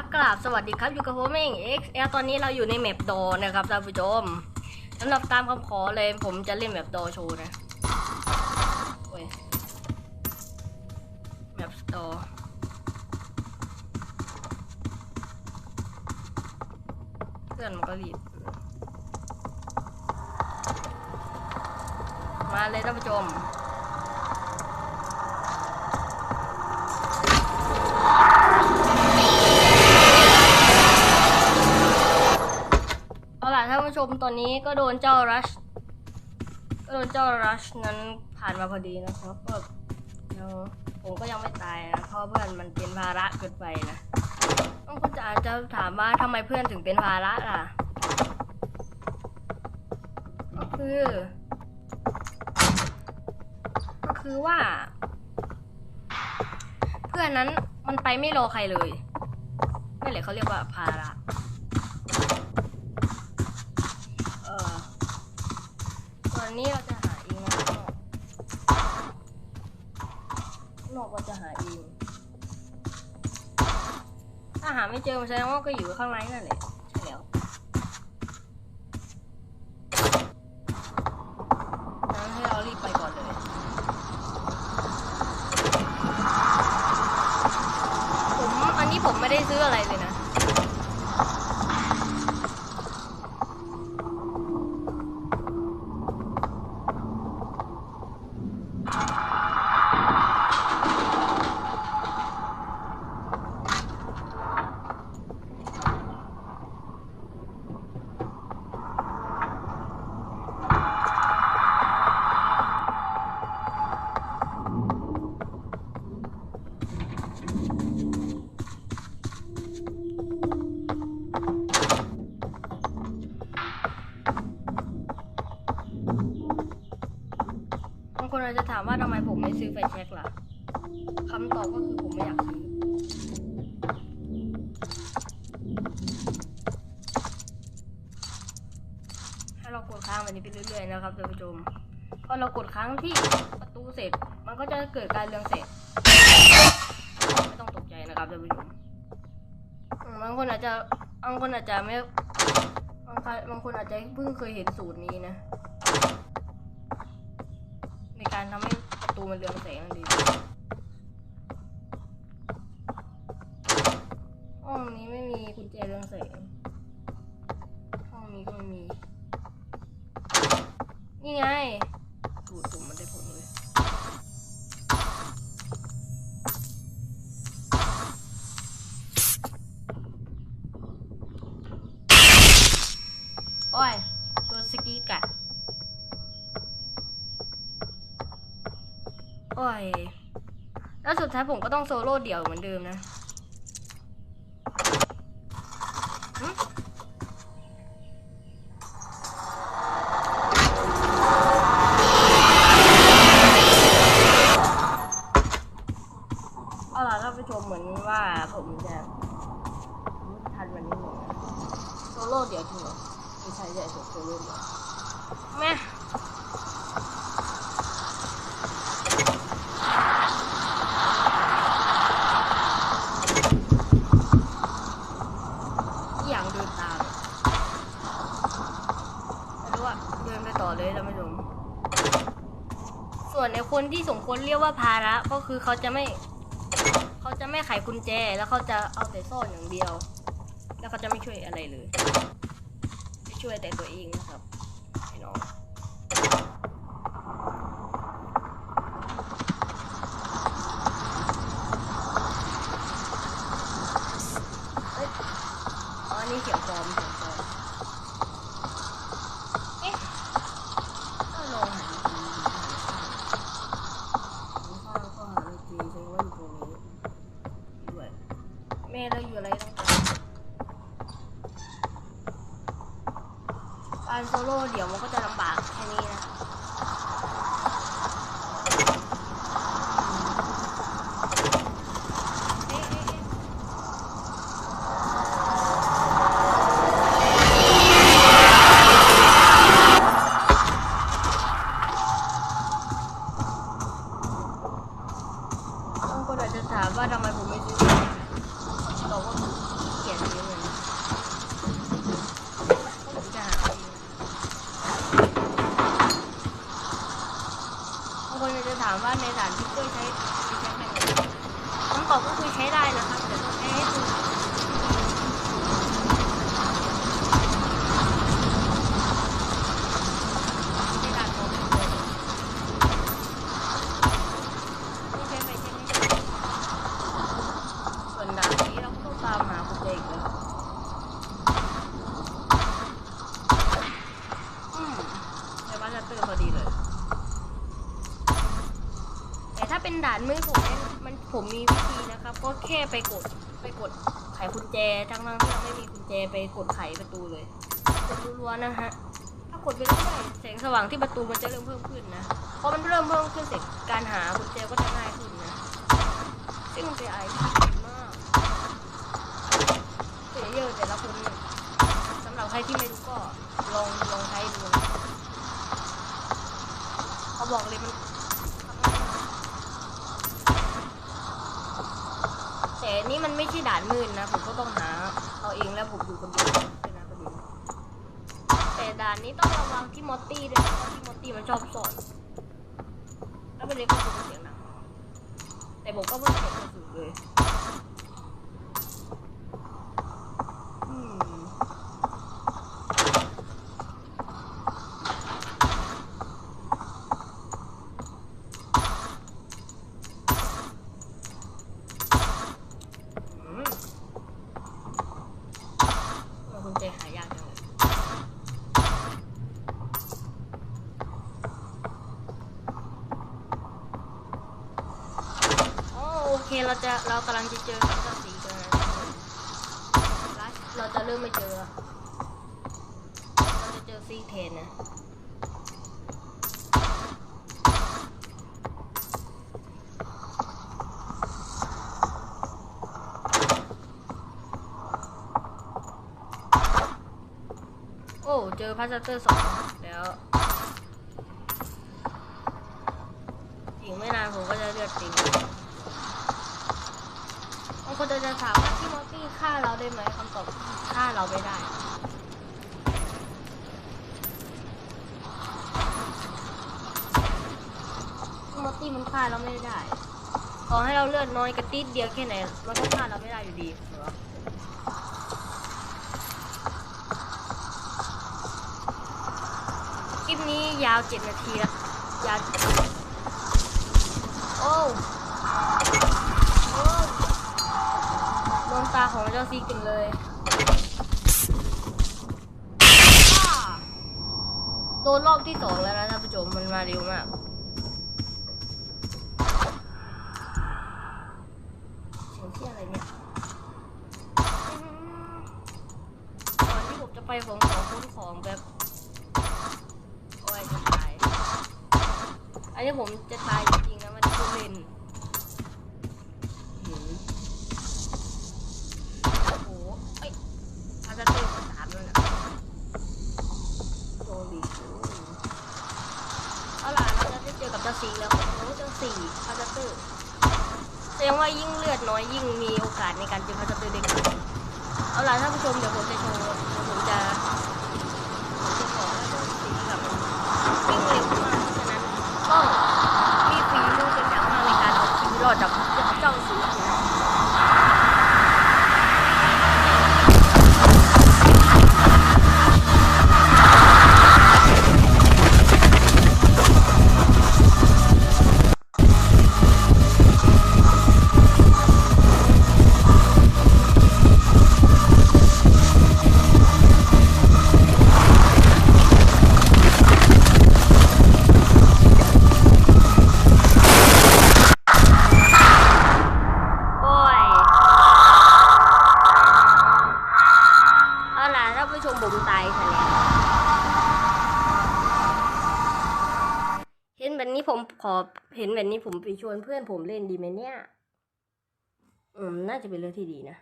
ครับกราบสวัสดีครับอยู่กับผมเอง XL ตอนนี้เราอยู่ในแมปโดนะครับท่านผู้ชมสำหรับตามคำขอเลยผมจะเล่นแมปโดโชว์นะโอ้ยแมปโดเพื่อนมันก็รีบมาเลยท่านผู้ชม มตอนนี้ก็โดนเจ้ารัชก็โดนเจ้ารัชนั้นผ่านมาพอดีนะครับก็ยังผมก็ยังไม่ตายนะเพราะเพื่อนมันเป็นภาระเกินไปนะต้องคุณจะอาจจะถามว่าทำไมเพื่อนถึงเป็นภาระล่ะ ก็คือ ก็คือว่า เพื่อนนั้นมันไปไม่รอใครเลยนั่นแหละเขาเรียกว่าภาระ เออวันนี้เราจะหาเองนะข้างนอกข้างนอกเราจะหาเอง ถ้าหา ไม่เจอมันแสดงว่าก็อยู่ข้างในนั่นแหละใช่แล้วงั้นให้เรารีบไปก่อนเลยผมอันนี้ผมไม่ได้ซื้ออะไรเลยนะ คนอาจจะถามว่าทำไมผมไม่ซื้อไฟแช็กล่ะคำตอบก็คือผมไม่อยากซื้อให้เรากดค้างแบบนี้ไปเรื่อยๆนะครับท่านผู้ชมพอเรากดค้างที่ประตูเสร็จ มันก็จะเกิดการเรืองแสงไม่ต้องตกใจนะครับท่านผู้ชมบางคนอาจจะบางคนอาจจะไม่บางคนอาจจะเพิ่งเคยเห็นสูตรนี้นะ ตูมันเรืองแสงดีห้องนี้ไม่มีกุญแจเรืองแสง ห้องนี้ก็ไม่มี นี่ไงสูตรผมมันได้ผลเลย โอ้ย ตัวสกีกัด โอ้ย แล้วสุ ดท้ายผมก็ต้องโซโล่เดี่ยวเหมือนเดิมนะหึเอาล่ะท่านผู้ชมเหมือนว่าผมจะทันวันนี้หนึ่งโซโล่เดี่ยวจริงเหรอไม่ใช่ใช่โซโล่เดี่ยวแม่ อหย่างเดินตามไม่รู้อะเดินไปต่อเลยท่านผู้ชมส่วนในคนที่สมควร เรียกว่าภาระก็คือเขาจะไม่ เขาจะไม่ไขกุญแจ แล้วเขาจะเอาแต่ซ่อนอย่างเดียว แล้วเขาจะไม่ช่วยอะไรเลยจะช่วยแต่ตัวเองนะครับพี่น้องเอ้ยอ๋ออันนี่เขียนฟอมเขียนฟอร์ม วิธีนะครับก็แค่ไปกดไปกดไขกุญแจทั้งๆที่เราไม่มีกุญแจไปกดไขประตูเลยกดรัวๆนะฮะถ้ากดไปเรื่อยๆแสงสว่างที่ประตูมันจะเริ่มเพิ่มขึ้นนะพอมันเริ่มเพิ่มขึ้นเสร็จการหากุญแจก็จะง่ายขึ้นนะซึ่งมันเป็นอะไรที่ดีมากเพลเยอร์แต่ละคนสำหรับใครที่ไม่รู้ก็ลองลองใช้ดูนะเขาบอกเลยมัน แต่ นี่มันไม่ใช่ด่านมืดนนะ ผมก็ต้องหาเอาเองแล้วผมอยู่คนเดียวด้วยนะประเด็นแต่ด่านนี้ต้องระวังที่มอตตี้ด้วยนะเพราะที่มอตตี้มันชอบสอนแล้วประเด็นก็คือเสียงดังแต่ผมก็เพิ่งเก็บกระสุนเลยอืมอืมทำไมคุณเจหายากจังเลยอ๋อโอเค เรากำลังจะเจอกับเจ้าสีกันนเราจะเริ่มไม่เจอ เราจะเจอซีเทนนะโอ้ เจอพาสเตอร์สองแล้ว อีกไม่นานผมก็จะเลือดติ่งบางคนจะจะถามว่าที่มอตตี้ฆ่า เราได้ไหมคำตอบฆ่าเราไม่ได้ มอตตี้มันฆ่าเราไม่ได้ ขอให้เราเลือดน้อยกระติดเดียวแค่ไหนมันก็ฆ่าเราไม่ได้อยู่ดีคลิปนี้ยาวเจ็ดนาทีแล้วยาวโอ้ โดนตาของเจ้าซีกินเลยโดนรอบที่สองแล้วนะท่านผู้ชมมันมาเร็วมาก เสียงที่อะไรเนี่ยอืมก่อนที่ผมจะไปผมขอค้นของแบบ โอ้ยจะตาย อันนี้ผมจะตายจริงๆนะมันคือเล่นหืมโอ้โหเอ้ยอาจจะตื่นสามแล้วนะ ดีเอาล่ะเราจะได้เจอกับเจ้าสีแล้วโอ้เจ้าสีพาจะตื่นแสดงว่ายิ่งเลือดน้อยยิ่งมีโอกาสในการเจอพาจะตื่นได้ง่ายเอาล่ะท่านผู้ชมเดี๋ยวผมจะโชว์ผมจะขอเจ้าสีแบบวิ่งเร็วมากเพราะฉะนั้นก็มีฝีมือเป็นอย่างมากในการเอาชีวิตรอดจาก วนเพื่อนผมเล่นดีไหมเนี่ย อืม น่าจะเป็นเรื่องที่ดีนะ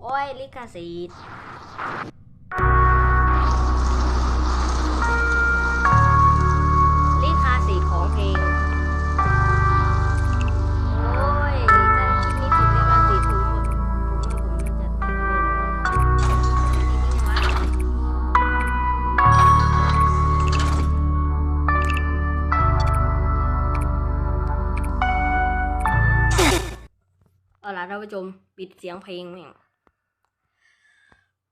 โอ้ย ลิขสิทธิ์ เอาล่ะท่านผู้ชมปิดเสียงเพลงแม่ง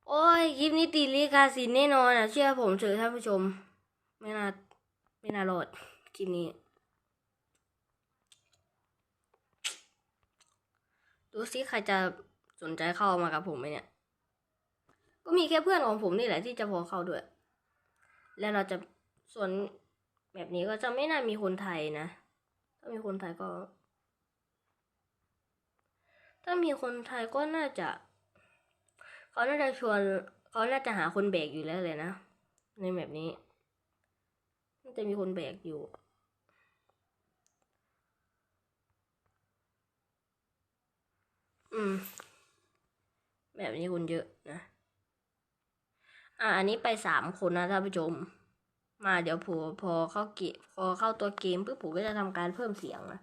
โอ้ยคลิปนี้ติดลิขสิทธิ์แน่นอนอะเชื่อผมเถอะท่านผู้ชม ไม่น่าไม่น่ารอดคลิปนี้ดูซิใครจะสนใจเข้ามากับผมไหมเนี่ย ก็มีแค่เพื่อนของผมนี่แหละที่จะพอเข้าด้วย แล้วเราจะส่วนแบบนี้ก็จะไม่น่ามีคนไทยนะ ถ้ามีคนไทยก็ ถ้ามีคนไทยก็น่าจะ เขาน่าจะชวน เขาน่าจะหาคนแบกอยู่แล้วเลยนะ ในแบบนี้น่าจะมีคนแบกอยู่อืม แบบนี้คนเยอะนะ อะอันนี้ไปสามคนนะท่านผู้ชม มาเดี๋ยวพอพอเข้าเกมพอเข้าตัวเกมปุ๊บผมก็จะทำการเพิ่มเสียงนะ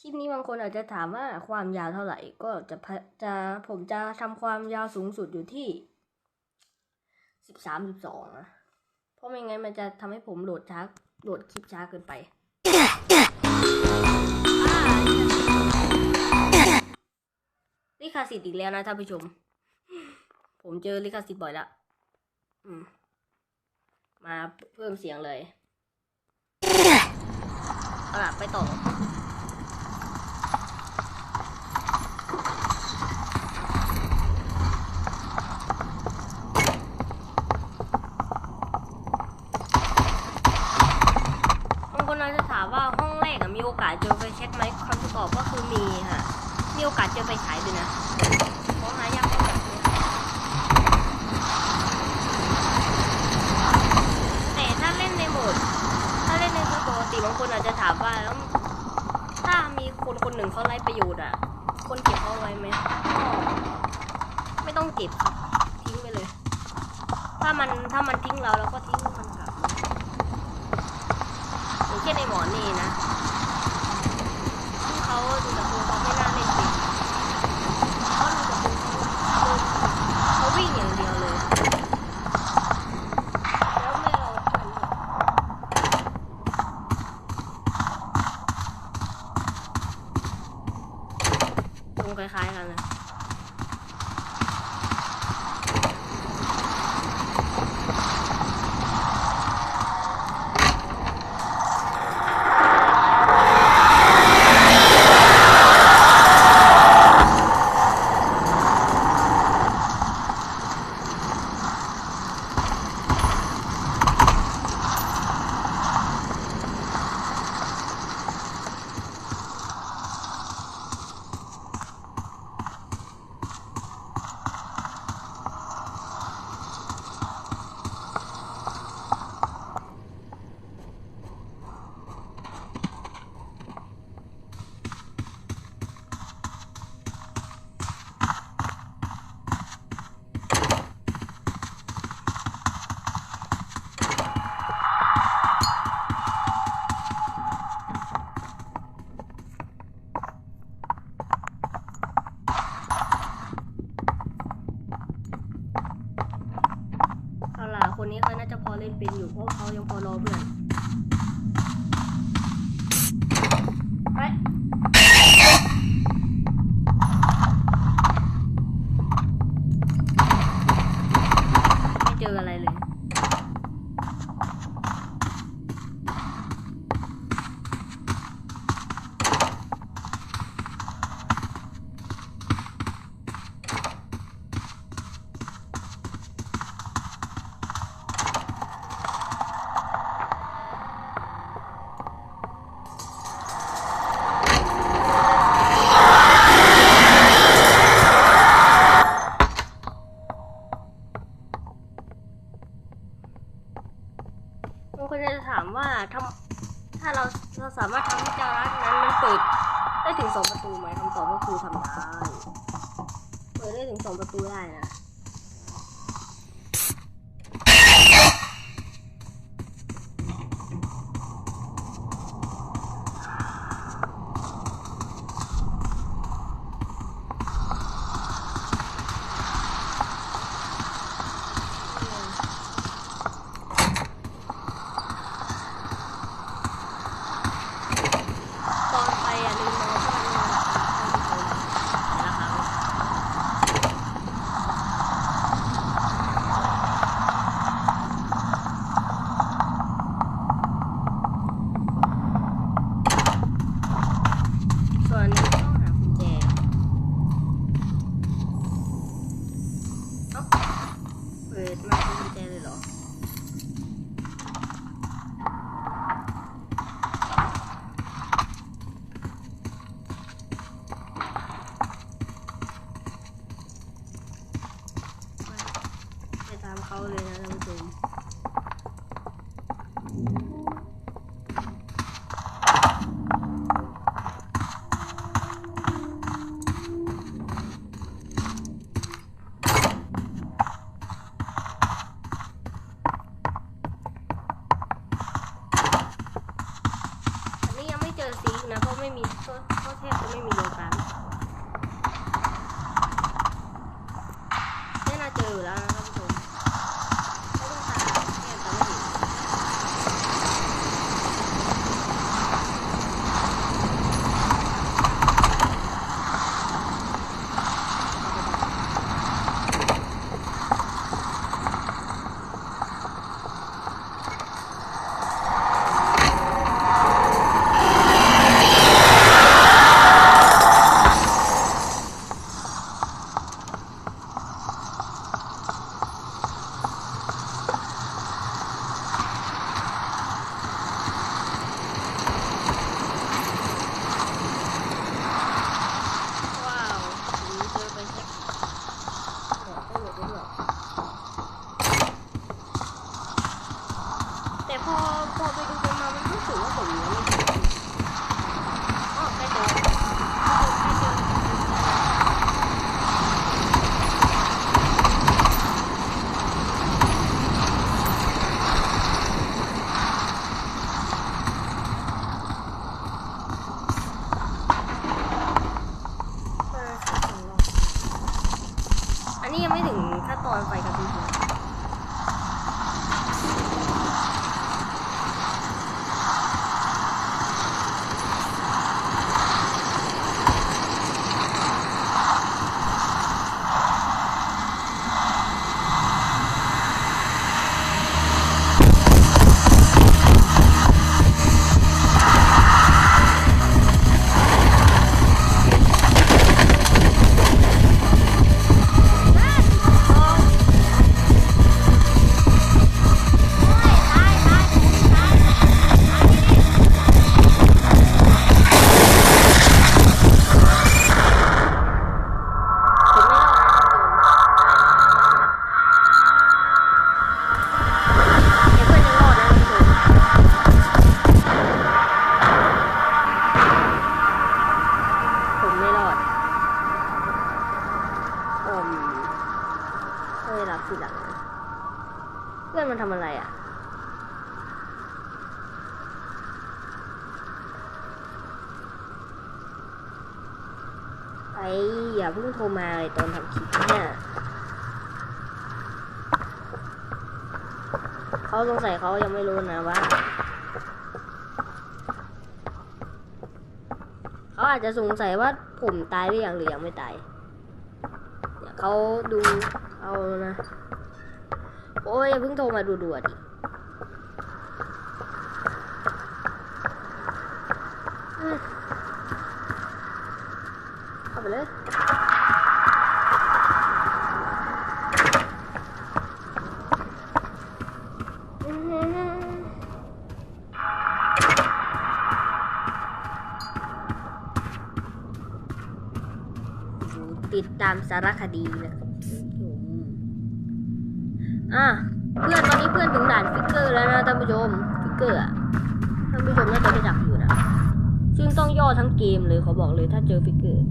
คลิปนี้บางคนอาจจะถามว่าความยาวเท่าไหร่ก็จะพะจะผมจะทำความยาวสูงสุดอยู่ที่สิบสามสิบสองนะเพราะไม่งั้นมันจะทำให้ผมโหลดช้าโหลดคลิปช้าเกินไปลิขสิทธิ์อีกแล้วนะท่านผู้ชม ผมเจอลิขสิทธิ์บ่อยล้วอืมมาเพิ่มเสียงเลยเอาล่ะไปต่อ บางคนอาจจะถามว่าห้องแรก อะมีโอกาสเจอไฟแช็กไหมคำตอบก็คือมีค่ะมีโอกาสเจอไฟฉายด้วยนะเพราะหายากมากเลยแต่ถ้าเล่นในโหมด ถ้าเล่นในโหมดปกติบางคนอาจจะถามว่าแล้วถ้ามีคนคนหนึ่งเขาไร้ประโยชน์อะคนเก็บเขาไว้ไหมไม่ต้องเก็บครับทิ้งไปเลย ถ้ามันถ้ามันทิ้งเราเราก็ทิ้งมันกลับอย่างเช่นในหมอนี่นะ ไอ้อย่าเพิ่งโทรมาเลยตอนทำคลิปเนี่ยเขาสงสัยเขายังไม่รู้นะว่าเขาอาจจะสงสัยว่าผมตายหรือยังหรือยังไม่ตายเนี่ยเขาดูเอานะ โอ้ยอย่าเพิ่งโทรมาดูด่วนดิอืมเข้าไปเลย อือหือ ติดตามสารคดีนะครับอะเพื่อนตอนนี้เพื่อนถึงด่านฟิกเกอร์แล้วนะท่านผู้ชมฟิกเกอร์อะท่านผู้ชมน่าจะได้จักอยู่นะ ซึ่งต้องย่อทั้งเกมเลยเขาบอกเลยถ้าเจอฟิกเกอร์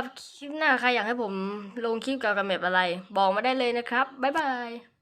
รับคลิปหน้าใครอยากให้ผมลงคลิปเกี่ยวกับแมปอะไร บอกมาได้เลยนะครับ บ๊ายบาย